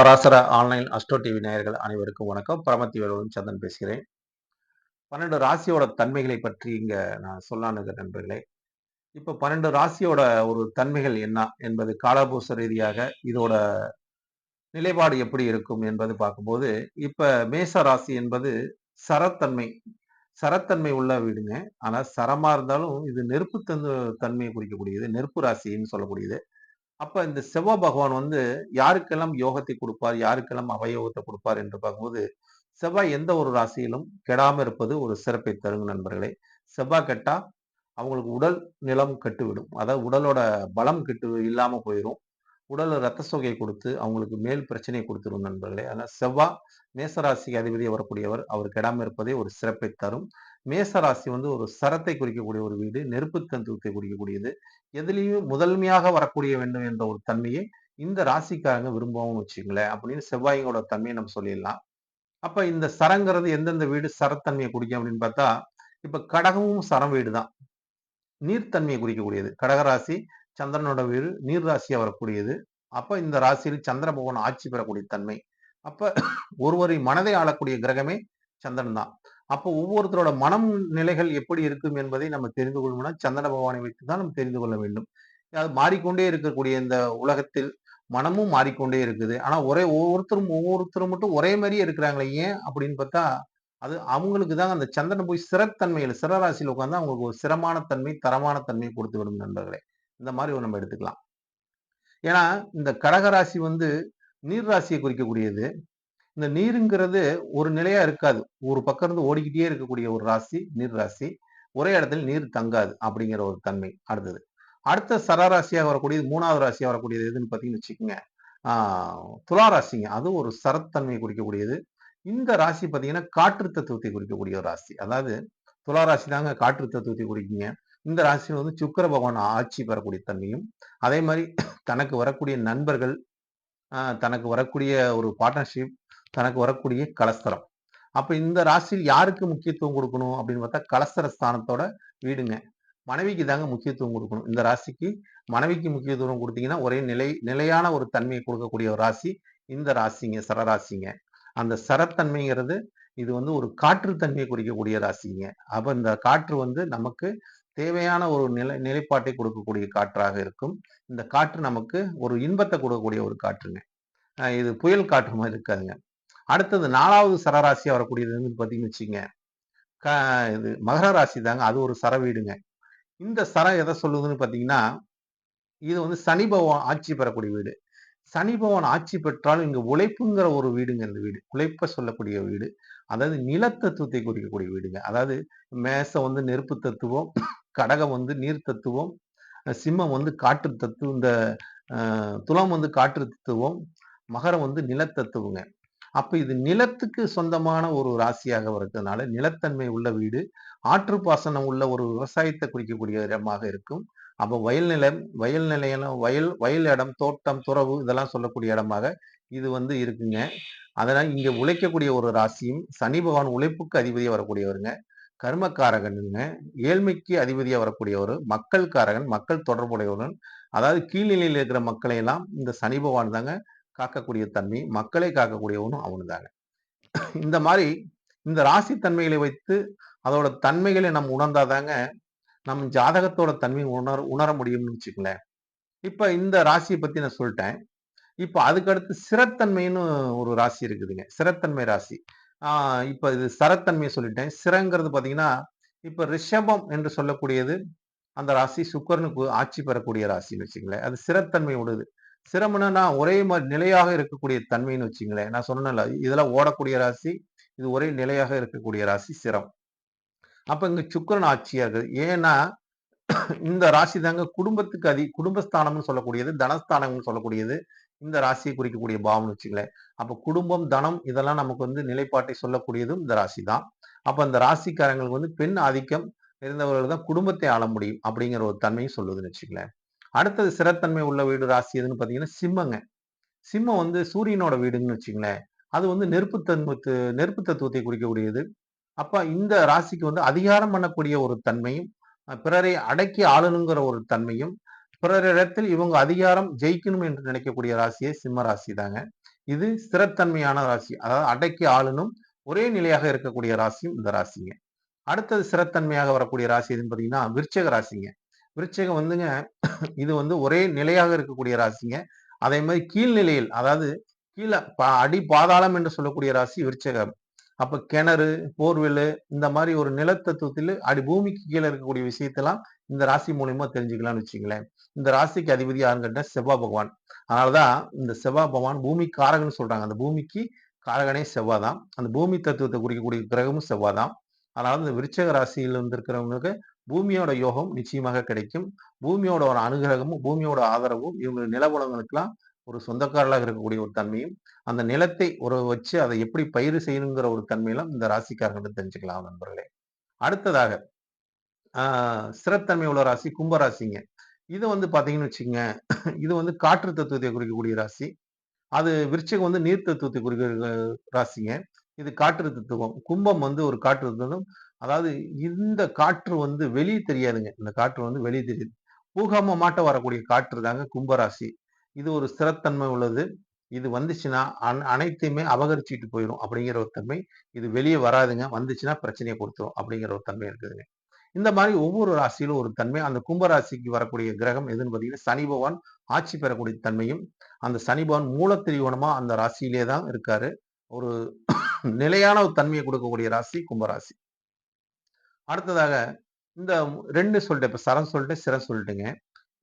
Parasara online astro TV நேயர்கள் அனைவருக்கும் வணக்கம். பரமத்தி வேலுடன் சந்தன் பேசுகிறேன். பன்னெண்டு ராசியோட தன்மைகளை பற்றி இங்க நான் சொல்லானுங்க நண்பர்களே. இப்ப பன்னெண்டு ராசியோட ஒரு தன்மைகள் என்ன என்பது காலபூச ரீதியாக இதோட நிலைப்பாடு எப்படி இருக்கும் என்பது பார்க்கும்போது இப்ப மேச ராசி என்பது சரத்தன்மை சரத்தன்மை உள்ள வீடுங்க. ஆனா சரமா இருந்தாலும் இது நெருப்பு தன்மையை குறிக்கக்கூடியது நெருப்பு ராசின்னு சொல்லக்கூடியது. அப்ப இந்த செவ்வாய் பகவான் வந்து யாருக்கெல்லாம் யோகத்தை கொடுப்பார் யாருக்கெல்லாம் அவயோகத்தை கொடுப்பார் என்று பார்க்கும்போது செவ்வாய் எந்த ஒரு ராசியிலும் கெடாம இருப்பது ஒரு சிறப்பை தருங்க நண்பர்களே. செவ்வாய் கெட்டா அவங்களுக்கு உடல் நிலம் கெட்டுவிடும். அதாவது உடலோட பலம் கெட்டு இல்லாம போயிடும் உடல் ரத்த சோகையை கொடுத்து அவங்களுக்கு மேல் பிரச்சனையை கொடுத்துரும் நண்பர்களே. அதனால் செவ்வாய் மேசராசிக்கு அதிபதி வரக்கூடியவர் அவர் கெடாம இருப்பதே ஒரு சிறப்பை தரும். மேசராசி வந்து ஒரு சரத்தை குறிக்கக்கூடிய ஒரு வீடு நெருப்பு குறிக்கக்கூடியது. எதுலேயும் முதன்மையாக வரக்கூடிய வேண்டும் என்ற ஒரு தன்மையை இந்த ராசிக்காரங்க விரும்பவும் வச்சுங்களேன் அப்படின்னு செவ்வாயோட தன்மையை நம்ம சொல்லிடலாம். அப்ப இந்த சரங்கிறது எந்தெந்த வீடு சரத்தன்மையை குடிக்கும் அப்படின்னு பார்த்தா இப்ப கடகமும் சரம் வீடு தான் நீர்த்தன்மையை குறிக்கக்கூடியது. கடகராசி சந்திரனோட வீடு நீர் ராசியா வரக்கூடியது. அப்ப இந்த ராசியில் சந்திர பகவான் ஆட்சி பெறக்கூடிய தன்மை. அப்ப ஒருவரின் மனதை ஆளக்கூடிய கிரகமே சந்திரன் தான் அப்போ ஒவ்வொருத்தரோட மனம் நிலைகள் எப்படி இருக்கும் என்பதை நம்ம தெரிந்து கொள்ளணும்னா சந்திர பகவானை வைத்து தான் நம்ம தெரிந்து கொள்ள வேண்டும். அது மாறிக்கொண்டே இருக்கக்கூடிய இந்த உலகத்தில் மனமும் மாறிக்கொண்டே இருக்குது. ஆனால் ஒரே ஒவ்வொருத்தரும் ஒவ்வொருத்தரும் மட்டும் ஒரே மாதிரியே இருக்கிறாங்களே ஏன் அப்படின்னு பார்த்தா அது அவங்களுக்கு தான் அந்த சந்திரன் போய் சிறத்தன்மையில் சிறராசியில் உட்காந்து அவங்களுக்கு ஒரு சிரமான தன்மை தரமான தன்மையை கொடுத்து விடும் நண்பர்களே. இந்த மாதிரி நம்ம எடுத்துக்கலாம். ஏன்னா இந்த கடகராசி வந்து நீர் ராசியை குறிக்கக்கூடியது. இந்த நீருங்கிறது ஒரு நிலையா இருக்காது. ஒரு பக்கம் இருந்து ஓடிக்கிட்டே இருக்கக்கூடிய ஒரு ராசி நீர் ராசி ஒரே இடத்துல நீர் தங்காது அப்படிங்கிற ஒரு தன்மை அடுத்தது. அடுத்த சரராசியாக வரக்கூடியது மூணாவது ராசியாக வரக்கூடியது எதுன்னு பார்த்தீங்கன்னு வச்சுக்கோங்க. துலா ராசிங்க. அது ஒரு சரத்தன்மையை குறிக்கக்கூடியது. இந்த ராசி பார்த்தீங்கன்னா காற்று தத்துவத்தை குறிக்கக்கூடிய ஒரு ராசி. அதாவது துலா ராசி தாங்க காற்று தத்துவத்தை குறிக்குங்க. இந்த ராசியில் வந்து சுக்கர பகவான் ஆட்சி பெறக்கூடிய தன்மையும் அதே மாதிரி தனக்கு வரக்கூடிய நண்பர்கள் தனக்கு வரக்கூடிய ஒரு பார்ட்னர்ஷிப் தனக்கு வரக்கூடிய கலஸ்தரம் அப்ப இந்த ராசியில் யாருக்கு முக்கியத்துவம் கொடுக்கணும் அப்படின்னு பார்த்தா கலஸ்தர ஸ்தானத்தோட வீடுங்க. மனைவிக்கு தாங்க முக்கியத்துவம் கொடுக்கணும். இந்த ராசிக்கு மனைவிக்கு முக்கியத்துவம் கொடுத்தீங்கன்னா ஒரே நிலை நிலையான ஒரு தன்மையை கொடுக்கக்கூடிய ஒரு ராசி இந்த ராசிங்க சரராசிங்க. அந்த சரத்தன்மைங்கிறது இது வந்து ஒரு காற்று தன்மையை குறிக்கக்கூடிய ராசிங்க. அப்ப இந்த காற்று வந்து நமக்கு தேவையான ஒரு நிலை நிலைப்பாட்டை கொடுக்கக்கூடிய காற்றாக இருக்கும். இந்த காற்று நமக்கு ஒரு இன்பத்தை கொடுக்கக்கூடிய ஒரு காற்றுங்க. இது புயல் காற்று மாதிரி இருக்காதுங்க. அடுத்தது நாலாவது சரராசியா வரக்கூடியது வந்து பார்த்தீங்கன்னு வச்சுங்க. க இது மகர ராசி தாங்க. அது ஒரு சர வீடுங்க. இந்த சரம் எதை சொல்லுதுன்னு பார்த்தீங்கன்னா இது வந்து சனி பகவான் ஆட்சி பெறக்கூடிய வீடு. சனி பகவான் ஆட்சி பெற்றாலும் இங்கே உழைப்புங்கிற ஒரு வீடுங்க இந்த வீடு. உழைப்ப சொல்லக்கூடிய வீடு. அதாவது நிலத்தத்துவத்தை குறிக்கக்கூடிய வீடுங்க. அதாவது மேசம் வந்து நெருப்பு தத்துவம் கடகம் வந்து நீர் தத்துவம் சிம்மம் வந்து காற்று தத்துவம் இந்த துலாம் வந்து காற்று தத்துவம் மகரம் வந்து நிலத்தத்துவங்க. அப்ப இது நிலத்துக்கு சொந்தமான ஒரு ராசியாக இருக்கிறதுனால நிலத்தன்மை உள்ள வீடு ஆற்று பாசனம் உள்ள ஒரு விவசாயத்தை குறிக்கக்கூடிய இடமாக இருக்கும். அப்போ வயல் நிலம் வயல் நிலையம் வயல் வயல் இடம் தோட்டம் துறவு இதெல்லாம் சொல்லக்கூடிய இடமாக இது வந்து இருக்குங்க. அதனால் இங்க உழைக்கக்கூடிய ஒரு ராசியும் சனி பகவான் உழைப்புக்கு அதிபதியாக வரக்கூடியவருங்க. கர்மக்காரகனுங்க ஏழ்மைக்கு அதிபதியாக வரக்கூடியவர் மக்கள் காரகன் மக்கள் தொடர்புடையவர்கள் அதாவது கீழ்நிலையில் இருக்கிற மக்களையெல்லாம் இந்த சனி பகவான் தாங்க காக்கக்கூடிய தன்மை மக்களை காக்கக்கூடியவனும் அவனு தாங்க இந்த மாதிரி இந்த ராசி தன்மைகளை வைத்து அதோட தன்மைகளை நம்ம உணர்ந்தாதாங்க நம் ஜாதகத்தோட தன்மை உணர உணர முடியும்னு வச்சுக்கங்களேன். இப்போ இந்த ராசியை பற்றி நான் சொல்லிட்டேன். இப்போ அதுக்கடுத்து சிறத்தன்மைன்னு ஒரு ராசி இருக்குதுங்க. சிறத்தன்மை ராசி. இப்போ இது சரத்தன்மையை சொல்லிட்டேன். சிறங்கிறது பார்த்தீங்கன்னா இப்போ ரிஷபம் என்று சொல்லக்கூடியது அந்த ராசி சுக்கரனுக்கு ஆட்சி பெறக்கூடிய ராசின்னு வச்சுங்களேன் அது சிறத்தன்மை உடையது சிரமம்னா ஒரே மாதிரி நிலையாக இருக்கக்கூடிய தன்மைன்னு வச்சுங்களேன். நான் சொன்னேன்ல இதெல்லாம் ஓடக்கூடிய ராசி இது ஒரே நிலையாக இருக்கக்கூடிய ராசி சிரம். அப்ப இங்க சுக்கரன் ஆட்சியா இருக்குது. ஏன்னா இந்த ராசி தாங்க குடும்பத்துக்கு அதி குடும்பஸ்தானம்னு சொல்லக்கூடியது தனஸ்தானம்னு சொல்லக்கூடியது இந்த ராசியை குறிக்கக்கூடிய பாவம்னு வச்சுங்களேன். அப்ப குடும்பம் தனம் இதெல்லாம் நமக்கு வந்து நிலைப்பாட்டை சொல்லக்கூடியதும் இந்த ராசி தான். அப்ப இந்த ராசிக்காரங்களுக்கு வந்து பெண் ஆதிக்கம் இருந்தவர்கள் தான் குடும்பத்தை ஆள முடியும் அப்படிங்கிற ஒரு தன்மையும் சொல்லுதுன்னு வச்சுங்களேன். அடுத்தது சிறத்தன்மை உள்ள வீடு ராசி எதுன்னு பார்த்தீங்கன்னா சிம்மங்க. சிம்மம் வந்து சூரியனோட வீடுன்னு வச்சுங்களேன் அது வந்து நெருப்பு தன்மத்து நெருப்பு தத்துவத்தை குறிக்கக்கூடியது. அப்போ இந்த ராசிக்கு வந்து அதிகாரம் பண்ணக்கூடிய ஒரு தன்மையும் பிறரை அடக்கி ஆளணுங்கிற ஒரு தன்மையும் பிறரிடத்தில் இவங்க அதிகாரம் ஜெயிக்கணும் என்று நினைக்கக்கூடிய ராசியே சிம்ம ராசி தாங்க. இது ஸ்திரத்தன்மையான ராசி. அதாவது அடக்கி ஆளுனும் ஒரே நிலையாக இருக்கக்கூடிய ராசியும் இந்த ராசிங்க. அடுத்தது ஸ்திரத்தன்மையாக வரக்கூடிய ராசி எதுன்னு பார்த்தீங்கன்னா விருச்சக ராசிங்க. விருச்சகம் வந்துங்க இது வந்து ஒரே நிலையாக இருக்கக்கூடிய ராசிங்க. அதே மாதிரி கீழ்நிலையில் அதாவது கீழே அடி பாதாளம் என்று சொல்லக்கூடிய ராசி விருச்சகம் அப்ப கிணறு போர்வெல் இந்த மாதிரி ஒரு நிலத்தத்துவத்தில் அடி பூமிக்கு கீழே இருக்கக்கூடிய விஷயத்தெல்லாம் இந்த ராசி மூலியமா தெரிஞ்சுக்கலாம்னு வச்சுங்களேன் இந்த ராசிக்கு அதிபதி யாருன்னு கேட்டா செவ்வாய் பகவான். அதனாலதான் இந்த செவ்வாய் பகவான் பூமி காரகன்னு சொல்றாங்க. அந்த பூமிக்கு காரகனே செவ்வாய் தான். அந்த பூமி தத்துவத்தை குறிக்கக்கூடிய கிரகமும் செவ்வாய் தான். அதனால இந்த விருச்சக ராசியில் வந்திருக்கிறவங்களுக்கு பூமியோட யோகம் நிச்சயமாக கிடைக்கும். பூமியோட ஒரு அனுகிரகமும் பூமியோட ஆதரவும் இவங்க நிலவுலங்களுக்கெல்லாம் ஒரு சொந்தக்காரர்களாக இருக்கக்கூடிய ஒரு தன்மையும் அந்த நிலத்தை ஒரு வச்சு அதை எப்படி பயிர் செய்யணுங்கிற ஒரு தன்மையெல்லாம் இந்த ராசிக்காரர்கள் தெரிஞ்சுக்கலாம் நண்பர்களே. அடுத்ததாக ஆஹ் ஸ்திரத்தன்மை உள்ள ராசி கும்பராசிங்க இது வந்து பாத்தீங்கன்னு வச்சுக்கோங்க இது வந்து காற்று தத்துவத்தை குறிக்கக்கூடிய ராசி. அது விருச்சகம் வந்து நீர் தத்துவத்தை குறிக்கிற ராசிங்க. இது காற்று தத்துவம். கும்பம் வந்து ஒரு காற்று தத்துவம். அதாவது இந்த காற்று வந்து வெளியே தெரியாதுங்க. இந்த காற்று வந்து வெளியே தெரியுது. பூகாம மாட்ட வரக்கூடிய காற்று தாங்க கும்பராசி. இது ஒரு ஸ்திரத்தன்மை உள்ளது. இது வந்துச்சுன்னா அன் அனைத்தையுமே அபகரிச்சுட்டு போயிடும் அப்படிங்கிற ஒரு தன்மை. இது வெளியே வராதுங்க. வந்துச்சுன்னா பிரச்சனையை கொடுத்துரும் அப்படிங்கிற ஒரு தன்மை இருக்குதுங்க. இந்த மாதிரி ஒவ்வொரு ராசியிலும் ஒரு தன்மை. அந்த கும்பராசிக்கு வரக்கூடிய கிரகம் எதுன்னு பார்த்தீங்கன்னா சனி பகவான் ஆட்சி பெறக்கூடிய தன்மையும் அந்த சனி பகவான் மூலத்திரிகோணமா அந்த ராசியிலே தான் இருக்காரு. ஒரு நிலையான ஒரு தன்மையை கொடுக்கக்கூடிய ராசி கும்பராசி. அடுத்ததாக இந்த ரெண்டு சொல்லிட்டேன். இப்போ சரம் சொல்லிட்டு சிரம் சொல்லிட்டுங்க.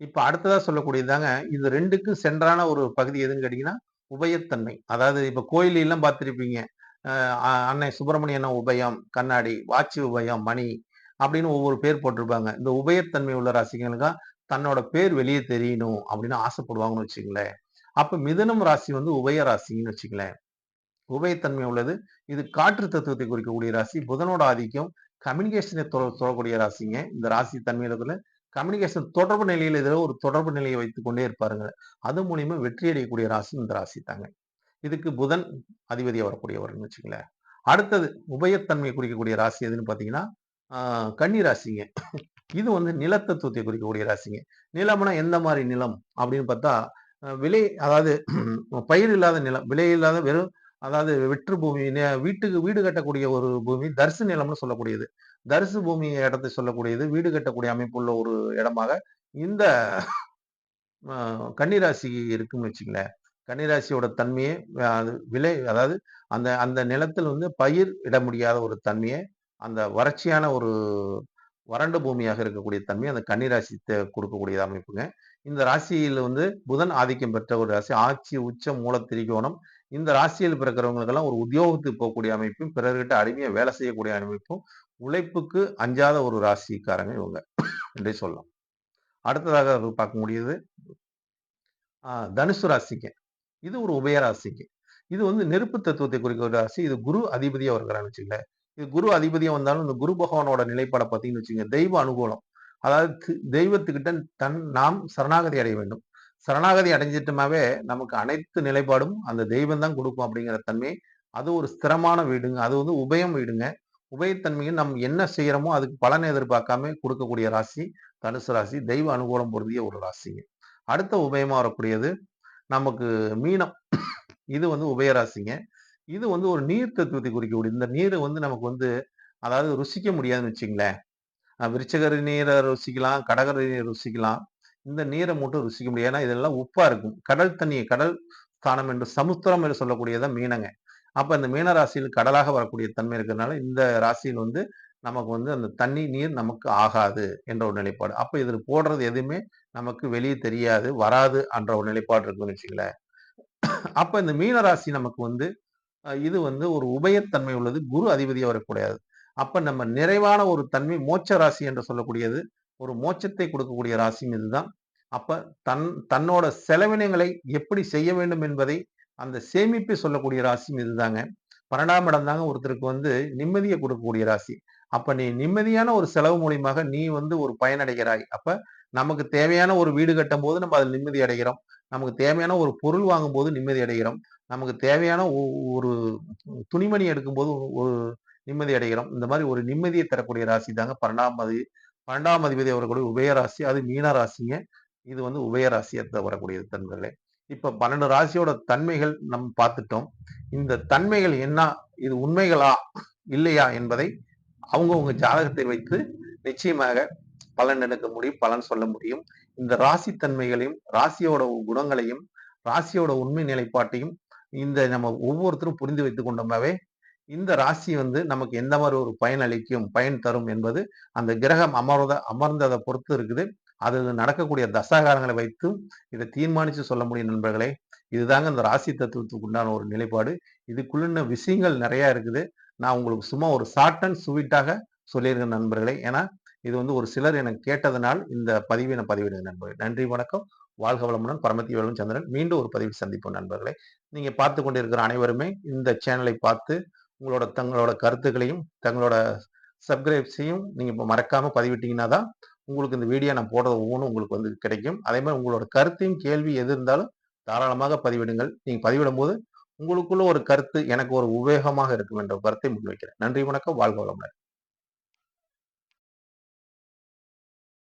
இப்போ அடுத்ததாக சொல்லக்கூடியதாங்க இது ரெண்டுக்கும் சென்றான ஒரு பகுதி எதுன்னு கேட்டிங்கன்னா உபயத்தன்மை. அதாவது இப்போ கோயிலெல்லாம் பார்த்துருப்பீங்க. அன்னை சுப்பிரமணியன உபயம் கண்ணாடி வாட்சி உபயம் மணி அப்படின்னு ஒவ்வொரு பேர் போட்டிருப்பாங்க. இந்த உபயத்தன்மை உள்ள ராசிகளுக்கா தன்னோட பேர் வெளியே தெரியணும் அப்படின்னு ஆசைப்படுவாங்கன்னு வச்சுங்களேன் அப்போ மிதனம் ராசி வந்து உபய ராசின்னு வச்சுங்களேன் உபயத்தன்மை உள்ளது. இது காற்று தத்துவத்தை குறிக்கக்கூடிய ராசி. புதனோட ஆதிக்கம் கம்யூனிகேஷனை தொடரக்கூடிய ராசிங்க. இந்த ராசி தன்மையில கம்யூனிகேஷன் தொடர்பு நிலையில இதில் ஒரு தொடர்பு நிலையை வைத்துக் கொண்டே இருப்பாருங்க. அது மூலியமா வெற்றி அடையக்கூடிய ராசி இந்த ராசி தாங்க. இதுக்கு புதன் அதிபதியா வரக்கூடியவர்னு வச்சுங்களேன் அடுத்தது உபயத்தன்மை குறிக்கக்கூடிய ராசி எதுன்னு பாத்தீங்கன்னா கன்னி ராசிங்க. இது வந்து நிலத்தத்துவத்தை குறிக்கக்கூடிய ராசிங்க. நிலம்னா எந்த மாதிரி நிலம் அப்படின்னு பார்த்தா விலை அதாவது பயிர் இல்லாத நிலம் விலை இல்லாத வெறும் அதாவது வெற்று பூமி வீட்டுக்கு வீடு கட்டக்கூடிய ஒரு பூமி தரிசு நிலம்னு சொல்லக்கூடியது. தரிசு பூமி இடத்தை சொல்லக்கூடியது வீடு கட்டக்கூடிய அமைப்புள்ள ஒரு இடமாக இந்த கன்னிராசி இருக்குன்னு வச்சுங்களேன். கன்னிராசியோட தன்மையே விலை அதாவது அந்த அந்த நிலத்தில் வந்து பயிர் இட முடியாத ஒரு தன்மையை அந்த வறட்சியான ஒரு வறண்ட பூமியாக இருக்கக்கூடிய தன்மை அந்த கன்னிராசி கொடுக்கக்கூடிய அமைப்புங்க. இந்த ராசியில் வந்து புதன் ஆதிக்கம் பெற்ற ஒரு ராசி. ஆட்சி உச்ச மூல திரிகோணம் இந்த ராசியில் பிறக்கிறவங்களுக்கெல்லாம் ஒரு உத்தியோகத்துக்கு போகக்கூடிய அமைப்பும் பிறர்கிட்ட அடிமையை வேலை செய்யக்கூடிய அமைப்பும் உழைப்புக்கு அஞ்சாத ஒரு ராசிக்காரங்க இவங்க என்றே சொல்லலாம். அடுத்ததாக பார்க்க முடியுது. தனுசு ராசிக்கு. இது ஒரு உபயராசிக்கு இது வந்து நெருப்பு தத்துவத்தை குறிக்கிற ராசி. இது குரு அதிபதியா வருகிறான்னு வச்சுக்கல இது குரு அதிபதியா வந்தாலும் இந்த குரு பகவானோட நிலைப்பாடை பார்த்தீங்கன்னு வச்சுங்க தெய்வ அனுகூலம். அதாவது தெய்வத்துக்கிட்ட தன் நாம் சரணாகதி அடைய வேண்டும். சரணாகதி அடைஞ்சிட்டோமாவே நமக்கு அனைத்து நிலைப்பாடும் அந்த தெய்வம் தான் கொடுக்கும் அப்படிங்கிற தன்மை. அது ஒரு ஸ்திரமான வீடுங்க. அது வந்து உபயம் வீடுங்க. உபயத்தன்மையும் நம்ம என்ன செய்யறோமோ அதுக்கு பலனை எதிர்பார்க்காம கொடுக்கக்கூடிய ராசி தனுசு ராசி தெய்வ அனுகூலம் பொருந்திய ஒரு ராசிங்க. அடுத்த உபயமா வரக்கூடியது நமக்கு மீனம். இது வந்து உபயராசிங்க இது வந்து ஒரு நீர் தத்துவத்தை குறிக்கக்கூடிய இந்த நீர் வந்து நமக்கு வந்து அதாவது ருசிக்க முடியாதுன்னு வச்சுங்களேன். விருச்சகரி நீரை ருசிக்கலாம் கடகர நீர் ருசிக்கலாம். இந்த நீரை மட்டும் ருசிக்க முடியும் ஏன்னா இதெல்லாம் உப்பா இருக்கும். கடல் தண்ணி கடல் ஸ்தானம் என்று சமுத்திரம் என்று சொல்லக்கூடியதான் மீனங்க. அப்ப இந்த மீன ராசியில் கடலாக வரக்கூடிய தன்மை இருக்கிறதுனால இந்த ராசியில் வந்து நமக்கு வந்து அந்த தண்ணி நீர் நமக்கு ஆகாது என்ற ஒரு நிலைப்பாடு. அப்ப இதில் போடுறது எதுவுமே நமக்கு வெளியே தெரியாது வராது என்ற ஒரு நிலைப்பாடு இருக்குன்னு வச்சுங்களேன் அப்ப இந்த மீன ராசி நமக்கு வந்து இது வந்து ஒரு உபயத்தன்மை உள்ளது. குரு அதிபதியாக வரக்கூடாது. அப்ப நம்ம நிறைவான ஒரு தன்மை மோட்ச ராசி என்று சொல்லக்கூடியது ஒரு மோட்சத்தை கொடுக்கக்கூடிய ராசியும் இதுதான். அப்ப தன் தன்னோட செலவினங்களை எப்படி செய்ய வேண்டும் என்பதை அந்த சேமிப்பை சொல்லக்கூடிய ராசியும் இதுதாங்க. பன்னெண்டாம் இடம் தாங்க ஒருத்தருக்கு வந்து நிம்மதியை கொடுக்கக்கூடிய ராசி. அப்ப நீ நிம்மதியான ஒரு செலவு மூலியமாக நீ வந்து ஒரு பயனடைகிறாய். அப்ப நமக்கு தேவையான ஒரு வீடு கட்டும் போது நம்ம அதில் நிம்மதி அடைகிறோம். நமக்கு தேவையான ஒரு பொருள் வாங்கும் போது நிம்மதி அடைகிறோம். நமக்கு தேவையான ஒரு துணிமணி எடுக்கும்போது ஒரு நிம்மதி அடைகிறோம். இந்த மாதிரி ஒரு நிம்மதியை தரக்கூடிய ராசி தாங்க பன்னெண்டாம் பன்னெண்டாம் அதிபதி அவர்களுடைய உபயராசி அது மீன ராசிங்க இது வந்து உபயராசியத்தை வரக்கூடிய தன்மைகளே இப்ப 12 ராசியோட தன்மைகள் நம்ம பார்த்துட்டோம். இந்த தன்மைகள் என்ன? இது உண்மைகளா? இல்லையா? என்பதை அவங்கவங்க ஜாதகத்தை வைத்து நிச்சயமாக பலன் எடுக்க முடியும். பலன் சொல்ல முடியும். இந்த ராசி தன்மைகளையும், ராசியோட குணங்களையும், ராசியோட உண்மை நிலைப்பாட்டையும் இந்த நம்ம ஒவ்வொருத்தரும் புரிந்து வைத்துக் கொண்டோமாவே, இந்த ராசி வந்து நமக்கு எந்த மாதிரி ஒரு பயன் அளிக்கும், பயன் தரும் என்பது அந்த கிரகம் அமர்ந்த அமர்ந்ததை பொறுத்து இருக்குது. அது நடக்கக்கூடிய தசாகாரங்களை வைத்தும் இதை தீர்மானித்து சொல்ல முடியும் நண்பர்களே. இதுதாங்க இந்த ராசி தத்துவத்துக்கு உண்டான ஒரு நிலைப்பாடு. இதுக்குள்ள விஷயங்கள் நிறையா இருக்குது. நான் உங்களுக்கு சும்மா ஒரு ஷார்ட் அண்ட் ஸ்வீட்டாக சொல்லியிருக்கேன் நண்பர்களே. ஏன்னா, இது வந்து ஒரு சிலர் எனக்கு கேட்டதனால் இந்த பதிவை நான் பதிவிடுங்க நண்பர்கள் நன்றி, வணக்கம். வாழ்க வளமுடன். பரமத்தி வேலும் சந்திரன். மீண்டும் ஒரு பதிவில் சந்திப்போம் நண்பர்களே. நீங்கள் பார்த்து கொண்டிருக்கிற அனைவருமே இந்த சேனலை பார்த்து உங்களோட தங்களோட கருத்துக்களையும், தங்களோட சப்ஸ்கிரைப்ஸையும் நீங்கள் இப்போ மறக்காமல் பதிவிட்டீங்கன்னா தான், உங்களுக்கு இந்த வீடியோ நான் போடுறது ஒவ்வொன்றும் உங்களுக்கு வந்து கிடைக்கும். அதே மாதிரி உங்களோட கருத்தையும், கேள்வி எது இருந்தாலும் தாராளமாக பதிவிடுங்கள். நீங்க பதிவிடும்போது உங்களுக்குள்ள ஒரு கருத்து எனக்கு ஒரு உபயோகமாக இருக்கும் என்ற கருத்தை முன்வைக்கிறேன். நன்றி, வணக்கம். வாழ்க வளமுடன்.